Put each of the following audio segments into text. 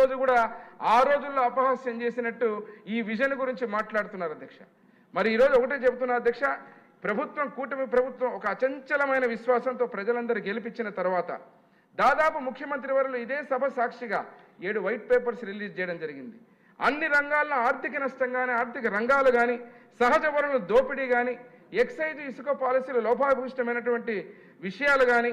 రోజు కూడా ఆ రోజుల్లో అపహాస్యం చేసినట్టు ఈ విజన్ గురించి మాట్లాడుతున్నారు అధ్యక్ష. మరి ఈరోజు ఒకటే చెబుతున్నా అధ్యక్ష ప్రభుత్వం కూటమి ప్రభుత్వం ఒక అచంచలమైన విశ్వాసంతో ప్రజలందరూ గెలిపించిన తర్వాత దాదాపు ముఖ్యమంత్రి వర్యులు ఇదే సభ సాక్షిగా ఏడు వైట్ పేపర్స్ రిలీజ్ చేయడం జరిగింది. అన్ని రంగాల్లో ఆర్థిక నష్టం కానీ ఆర్థిక రంగాలు కానీ సహజ వనరుల దోపిడీ కానీ ఎక్సైజ్ ఇసుక పాలసీలు లోపాభూష్టమైనటువంటి విషయాలు కానీ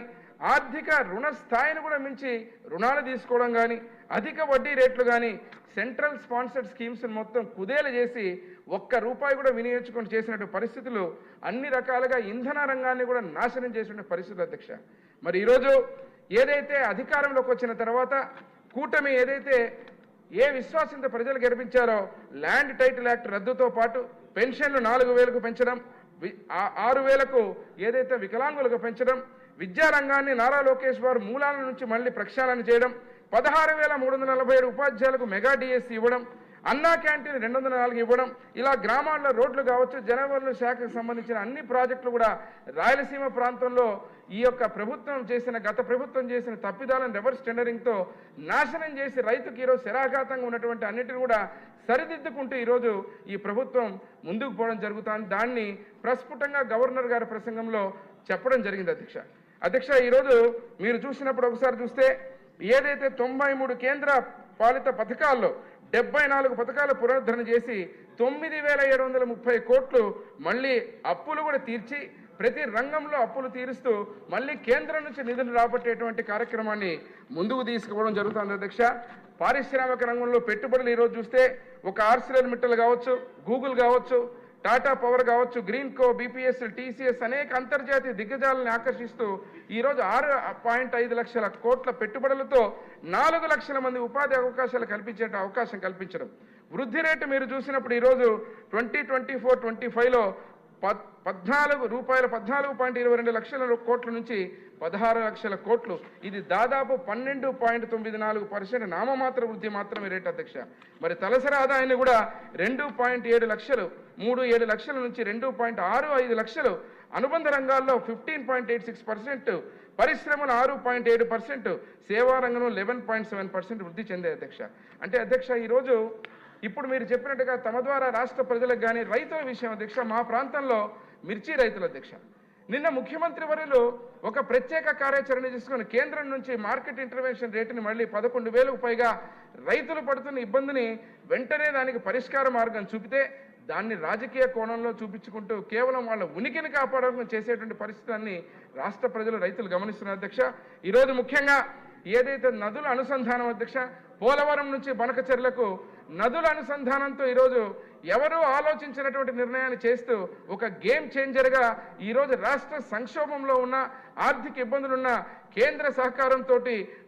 ఆర్థిక రుణ స్థాయిని కూడా మించి రుణాలు తీసుకోవడం కానీ అధిక వడ్డీ రేట్లు కానీ సెంట్రల్ స్పాన్సర్డ్ స్కీమ్స్ మొత్తం కుదేలు చేసి ఒక్క రూపాయి కూడా వినియోగించుకొని చేసినట్టు పరిస్థితులు అన్ని రకాలుగా ఇంధన రంగాన్ని కూడా నాశనం చేసిన పరిస్థితులు అధ్యక్ష. మరి ఈరోజు ఏదైతే అధికారంలోకి వచ్చిన తర్వాత కూటమి ఏదైతే ఏ విశ్వాసంతో ప్రజలు గెలిపించారో ల్యాండ్ టైటిల్ యాక్ట్ రద్దుతో పాటు పెన్షన్లు నాలుగు వేలకు పెంచడం వి- ఆరు వేలకు ఏదైతే వికలాంగులకు పెంచడం విద్యారంగాన్ని నారా లోకేష్ వారు మూలాల నుంచి మళ్ళీ ప్రక్షాళన చేయడం పదహారు వేల మూడు వందల నలభై ఏడు ఉపాధ్యాయులకు మెగా డిఎస్సి ఇవ్వడం అన్నా క్యాంటీన్ రెండు వందల నాలుగు ఇవ్వడం ఇలా గ్రామాల్లో రోడ్లు కావచ్చు జనవరుల శాఖకు సంబంధించిన అన్ని ప్రాజెక్టులు కూడా రాయలసీమ ప్రాంతంలో ఈ యొక్క ప్రభుత్వం చేసిన గత ప్రభుత్వం చేసిన తప్పిదాలను రివర్స్ టెండరింగ్తో నాశనం చేసి రైతుకి ఈరోజు శరాఘాతంగా ఉన్నటువంటి అన్నిటిని కూడా సరిదిద్దుకుంటూ ఈరోజు ఈ ప్రభుత్వం ముందుకు పోవడం జరుగుతుంది. దాన్ని ప్రస్ఫుటంగా గవర్నర్ గారి ప్రసంగంలో చెప్పడం జరిగింది అధ్యక్ష. అధ్యక్ష ఈరోజు మీరు చూసినప్పుడు ఒకసారి చూస్తే ఏదైతే తొంభై మూడు కేంద్ర పాలిత పథకాల్లో డెబ్బై నాలుగు పథకాలు పునరుద్ధరణ చేసి తొమ్మిది వేల ఏడు వందల ముప్పై కోట్లు మళ్ళీ అప్పులు కూడా తీర్చి ప్రతి రంగంలో అప్పులు తీరుస్తూ మళ్ళీ కేంద్రం నుంచి నిధులు రాబట్టేటువంటి కార్యక్రమాన్ని ముందుకు తీసుకుపోవడం జరుగుతుంది అధ్యక్ష. పారిశ్రామిక రంగంలో పెట్టుబడులు ఈరోజు చూస్తే ఒక ఆర్సిలర్ మిట్టలు కావచ్చు గూగుల్ కావచ్చు టాటా పవర్ కావచ్చు గ్రీన్ కో బీపీఎస్ టీసీఎస్ అనేక అంతర్జాతీయ దిగ్గజాలను ఆకర్షిస్తూ ఈరోజు ఆరు పాయింట్ ఐదు లక్షల కోట్ల పెట్టుబడులతో నాలుగు లక్షల మంది ఉపాధి అవకాశాలు కల్పించే అవకాశం కల్పించడం. వృద్ధి రేటు మీరు చూసినప్పుడు ఈరోజు ట్వంటీ ట్వంటీ ఫోర్ ట్వంటీ ఫైవ్లో పత్ పద్నాలుగు రూపాయల పద్నాలుగు పాయింట్ ఇరవై రెండు లక్షల కోట్ల నుంచి పదహారు లక్షల కోట్లు. ఇది దాదాపు పన్నెండు పాయింట్ తొమ్మిది నాలుగు పర్సెంట్ నామమాత్ర వృద్ధి మాత్రమే రేట్ అధ్యక్ష. మరి తలసరి ఆదాయాన్ని కూడా రెండు పాయింట్ ఏడు లక్షలు మూడు ఏడు లక్షల నుంచి రెండు పాయింట్ ఆరు ఐదు లక్షలు. అనుబంధ రంగాల్లో fifteen point eight six percent పరిశ్రమలు ఆరు పాయింట్ ఏడు పర్సెంట్ సేవా రంగంలో లెవెన్ పాయింట్ సెవెన్ పర్సెంట్ వృద్ధి చెందే అధ్యక్ష. అంటే అధ్యక్ష ఈరోజు ఇప్పుడు మీరు చెప్పినట్టుగా తమ ద్వారా రాష్ట్ర ప్రజలకు కానీ రైతుల విషయం అధ్యక్ష మా ప్రాంతంలో మిర్చి రైతుల అధ్యక్ష నిన్న ముఖ్యమంత్రి వర్యులు ఒక ప్రత్యేక కార్యాచరణ చేసుకుని కేంద్రం నుంచి మార్కెట్ ఇంటర్వెన్షన్ రేటుని మళ్ళీ పదకొండు వేలకు పైగా రైతులు పడుతున్న ఇబ్బందిని వెంటనే దానికి పరిష్కార మార్గం చూపితే దాన్ని రాజకీయ కోణంలో చూపించుకుంటూ కేవలం వాళ్ళ ఉనికిని కాపాడడం చేసేటువంటి పరిస్థితులన్నీ రాష్ట్ర ప్రజలు రైతులు గమనిస్తున్నారు అధ్యక్ష. ఈరోజు ముఖ్యంగా ఏదైతే నదుల అనుసంధానం అధ్యక్ష పోలవరం నుంచి బనకచెర్లకు నదుల అనుసంధానంతో ఈరోజు ఎవరూ ఆలోచించినటువంటి నిర్ణయాన్ని చేస్తూ ఒక గేమ్ చేంజర్గా ఈరోజు రాష్ట్ర సంక్షోభంలో ఉన్న ఆర్థిక ఇబ్బందులున్న కేంద్ర సహకారంతో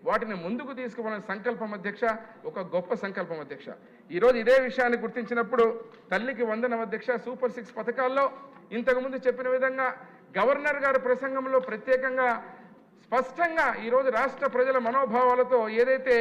వాటిని ముందుకు తీసుకుపోయిన సంకల్పం అధ్యక్ష ఒక గొప్ప సంకల్పం అధ్యక్ష. ఈరోజు ఇదే విషయాన్ని గుర్తించినప్పుడు తల్లికి వందనం అధ్యక్ష సూపర్ సిక్స్ పథకాల్లో ఇంతకుముందు చెప్పిన విధంగా గవర్నర్ గారి ప్రసంగంలో ప్రత్యేకంగా స్పష్టంగా ఈరోజు రాష్ట్ర ప్రజల మనోభావాలతో ఏదైతే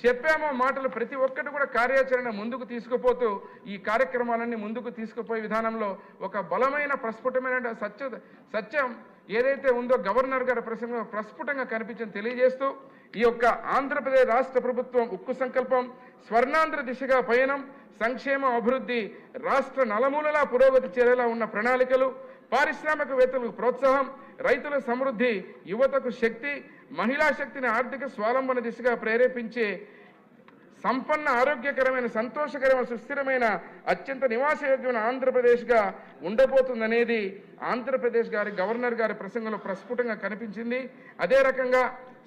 చెప్పామో మాటలు ప్రతి ఒక్కటి కూడా కార్యాచరణ ముందుకు తీసుకుపోతూ ఈ కార్యక్రమాలన్నీ ముందుకు తీసుకుపోయే విధానంలో ఒక బలమైన ప్రస్ఫుటమైన సత్య సత్యం ఏదైతే ఉందో గవర్నర్ గారి ప్రసంగం ప్రస్ఫుటంగా కనిపించింది తెలియజేస్తూ ఈ యొక్క ఆంధ్రప్రదేశ్ రాష్ట్ర ప్రభుత్వం ఉక్కు సంకల్పం స్వర్ణాంధ్ర దిశగా పయనం సంక్షేమ అభివృద్ధి రాష్ట్ర నలమూలలా పురోగతి చేరేలా ఉన్న ప్రణాళికలు పారిశ్రామికవేత్తలకు ప్రోత్సాహం రైతుల సమృద్ధి యువతకు శక్తి మహిళా శక్తిని ఆర్థిక స్వావలంబన దిశగా ప్రేరేపించే సంపన్న ఆరోగ్యకరమైన సంతోషకరమైన సుస్థిరమైన అత్యంత నివాసయోగ్యమైన ఆంధ్రప్రదేశ్గా ఉండబోతుందనేది ఆంధ్రప్రదేశ్ గారి గవర్నర్ గారి ప్రసంగంలో ప్రస్ఫుటంగా కనిపించింది. అదే రకంగా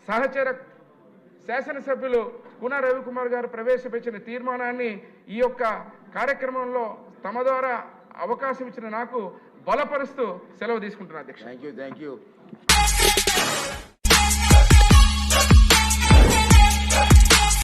సహచర శాసనసభ్యులు కున రవికుమార్ గారు ప్రవేశపెట్టిన తీర్మానాన్ని ఈ యొక్క కార్యక్రమంలో తమ ద్వారా అవకాశం ఇచ్చిన నాకు బలపరుస్తూ సెలవు తీసుకుంటున్నా అధ్యక్ష. Thank you thank you